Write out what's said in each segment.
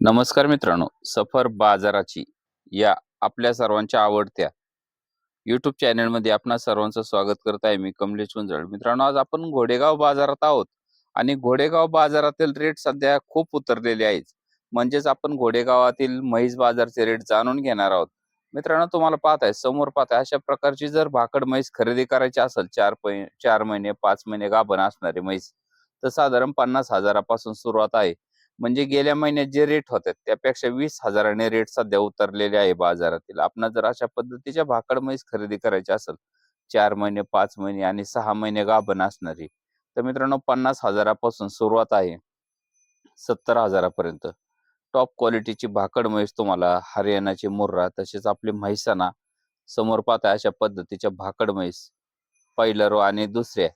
नमस्कार मित्रांनो सफर बाजाराची या आपल्या सर्वांच्या आवडत्या युट्यूब चॅनलमध्ये आपणा सर्वांचं स्वागत करत आहे. मी कमलेश गुंजाळ मित्रांनो आज आपण घोडेगाव बाजारात आहोत आणि घोडेगाव बाजारातील रेट सध्या खूप उतरलेले आहेत. म्हणजेच आपण घोडेगावातील म्हैस बाजारचे रेट जाणून घेणार आहोत. मित्रांनो तुम्हाला पाहत आहे समोर पाहताय अशा प्रकारची जर भाकड म्हैस खरेदी करायची असेल चार चार महिने पाच महिने गाभण असणारी म्हैस तर साधारण पन्नास हजारापासून सुरुवात आहे. म्हणजे गेल्या महिन्यात जे रेट होते त्यापेक्षा वीस हजाराने रेट सध्या उतरलेले आहे बाजारातील. आपण जर अशा पद्धतीच्या भाकड म्हैस खरेदी करायची असेल चार महिने पाच महिने आणि सहा महिने गाभण असणारी तर मित्रांनो पन्नास हजारापासून सुरुवात आहे. सत्तर हजारापर्यंत. टॉप क्वालिटीची भाकड म्हैस तुम्हाला हरियाणाची मुर्रा तसेच आपली म्हैसाना समोर पाहता अशा पद्धतीच्या भाकड म्हैस पहिल्या रो आणि दुसऱ्या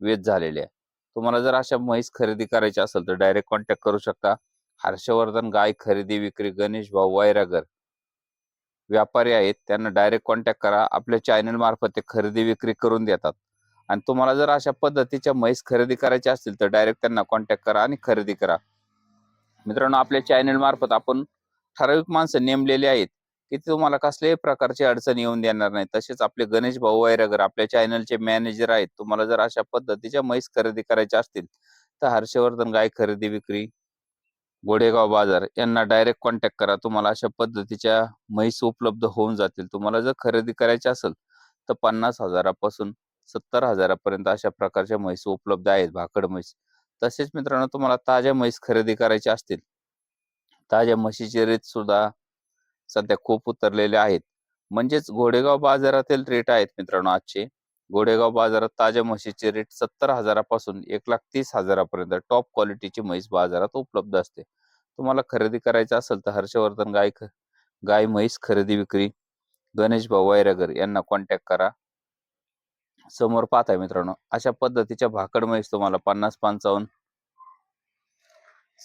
वेच झालेल्या. तुम्हाला जर अशा म्हैस खरेदी करायची असेल तर डायरेक्ट कॉन्टॅक्ट करू शकता. हर्षवर्धन गाय खरेदी विक्री गणेश भाऊ वायरागर व्यापारी आहेत त्यांना डायरेक्ट कॉन्टॅक्ट करा. आपल्या चॅनल मार्फत ते खरेदी विक्री करून देतात. आणि तुम्हाला जर अशा पद्धतीच्या म्हैस खरेदी करायच्या असतील तर डायरेक्ट त्यांना कॉन्टॅक्ट करा आणि खरेदी करा. मित्रांनो आपल्या चॅनल मार्फत आपण ठराविक माणसं नेमलेली आहेत. की ते तुम्हाला कसल्याही प्रकारची अडचण येऊन देणार नाही. तसेच आपले गणेश भाऊ वैरागर आपल्या चॅनलचे मॅनेजर आहेत. तुम्हाला जर अशा पद्धतीच्या म्हैस खरेदी करायच्या असतील तर हर्षवर्धन गाय खरेदी विक्री गोडेगाव बाजार यांना डायरेक्ट कॉन्टॅक्ट करा. तुम्हाला अशा पद्धतीच्या म्हैस उपलब्ध होऊन जातील. तुम्हाला जर खरेदी करायची असेल तर पन्नास हजारापासून सत्तर हजारापर्यंत अशा प्रकारच्या म्हैस उपलब्ध आहेत. भाकड म्हैस. तसेच मित्रांनो तुम्हाला ताज्या म्हैस खरेदी करायच्या असतील ताज्या म्हशीचे रेट सुद्धा सध्या खूप उतरलेले आहेत. म्हणजेच घोडेगाव बाजारातील रेट आहेत मित्रांनो आजचे. घोडेगाव बाजारात ताज्या म्हशीचे रेट सत्तर हजारापासून एक लाख तीस हजारापर्यंत टॉप क्वालिटीची म्हैस बाजारात उपलब्ध असते. तुम्हाला खरेदी करायचं असेल तर हर्षवर्धन गाय गाय म्हैस खरेदी विक्री गणेश भाऊ वैरागर यांना कॉन्टॅक्ट करा. समोर पाहताय मित्रांनो अशा पद्धतीच्या भाकड म्हैस तुम्हाला पन्नास पंचावन्न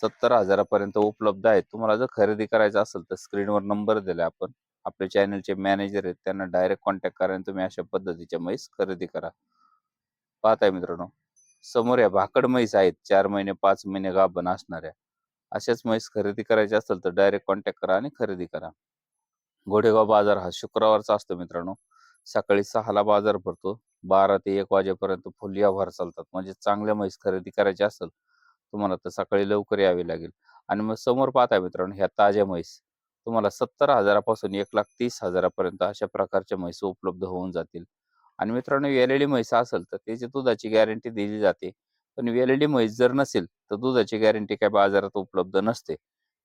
सत्तर हजारापर्यंत उपलब्ध आहेत. तुम्हाला जर खरेदी करायचं असेल तर स्क्रीनवर नंबर दिला आपण. आपले चॅनलचे मॅनेजर आहेत त्यांना डायरेक्ट कॉन्टॅक्ट करा आणि तुम्ही अशा पद्धतीच्या म्हैस खरेदी करा. पाहताय मित्रांनो समोर या भाकड म्हैस आहेत. चार महिने पाच महिने गाभण असणाऱ्या. अशाच म्हैस खरेदी करायची असेल तर डायरेक्ट कॉन्टॅक्ट करा आणि खरेदी करा. घोडेगाव बाजार हा शुक्रवारचा असतो मित्रांनो. सकाळी सहाला बाजार भरतो. बारा ते एक वाजेपर्यंत फुल व्यवहार चालतात. म्हणजे चांगल्या म्हैस खरेदी करायची असेल तुम्हाला तर सकाळी लवकर यावे लागेल. आणि मग समोर पाहता मित्रांनो ह्या ताज्या म्हैस. तुम्हाला सत्तर हजारापासून एक लाख तीस हजारापर्यंत अशा प्रकारच्या म्हैस उपलब्ध होऊन जातील. आणि मित्रांनो वेलेली म्हैस असेल तर त्याची दुधाची गॅरंटी दिली जाते. पण वेलेली म्हैस जर नसेल तर दुधाची गॅरंटी काय बाजारात उपलब्ध नसते.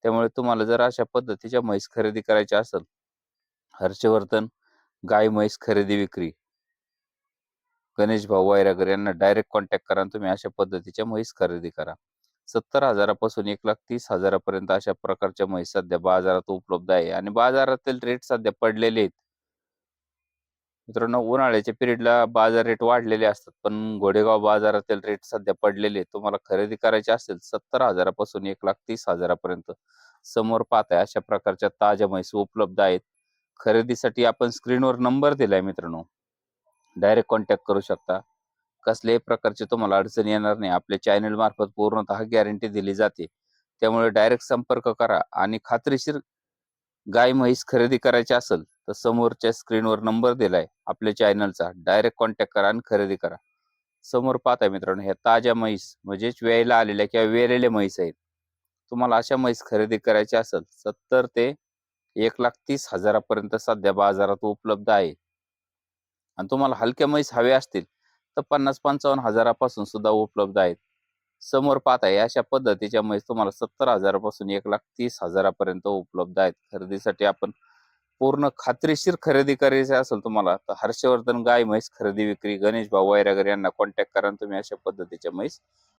त्यामुळे तुम्हाला जर अशा पद्धतीच्या म्हैस खरेदी करायच्या असेल हर्षवर्धन गाय म्हैस खरेदी विक्री गणेश भाऊ वैरागर यांना डायरेक्ट कॉन्टॅक्ट करा आणि तुम्ही अशा पद्धतीच्या म्हैस खरेदी करा. सत्तर हजारापासून एक लाख तीस हजारापर्यंत अशा प्रकारच्या म्हैस सध्या बाजारात उपलब्ध आहे आणि बाजारातील रेट सध्या पडलेले आहेत. मित्रांनो उन्हाळ्याच्या पिरियडला बाजार रेट वाढलेले असतात पण घोडेगाव बाजारातील रेट सध्या पडलेले आहेत. तुम्हाला खरेदी करायचे असेल सत्तर हजारापासून एक लाख तीस हजारापर्यंत समोर पाहत आहे अशा प्रकारच्या ताज्या म्हैस उपलब्ध आहेत. खरेदीसाठी आपण स्क्रीनवर नंबर दिलाय मित्रांनो. डायरेक्ट कॉन्टॅक्ट करू शकता. कसल्याही प्रकारची तुम्हाला अडचण येणार नाही. आपल्या चॅनल मार्फत पूर्णतः गॅरंटी दिली जाते. त्यामुळे डायरेक्ट संपर्क करा आणि खात्रीशीर गाय म्हैस खरेदी करायची असेल तर समोरच्या स्क्रीनवर नंबर दिलाय. आपल्या चॅनलचा डायरेक्ट कॉन्टॅक्ट करा आणि खरेदी करा. समोर पाहता मित्रांनो ह्या ताज्या म्हैस म्हणजेच वेळेला आलेल्या किंवा वेलेल्या म्हैस आहेत. तुम्हाला अशा म्हैस खरेदी करायची असेल सत्तर ते एक लाख तीस हजारापर्यंत सध्या बाजारात उपलब्ध आहे. आणि तुम्हाला हलक्या म्हैस हवे असतील तर पन्नास पंचावन्न हजारापासून सुद्धा उपलब्ध आहेत. समोर पाहत आहे अशा पद्धतीच्या म्हैस तुम्हाला सत्तर हजारापासून एक लाख तीस हजारापर्यंत उपलब्ध आहेत. खरेदीसाठी आपण पूर्ण खात्रीशीर खरेदी करायची असेल तुम्हाला तर हर्षवर्धन गाय म्हैस खरेदी विक्री गणेश भाऊ वैरागर यांना कॉन्टॅक्ट करा तुम्ही अशा पद्धतीच्या म्हैस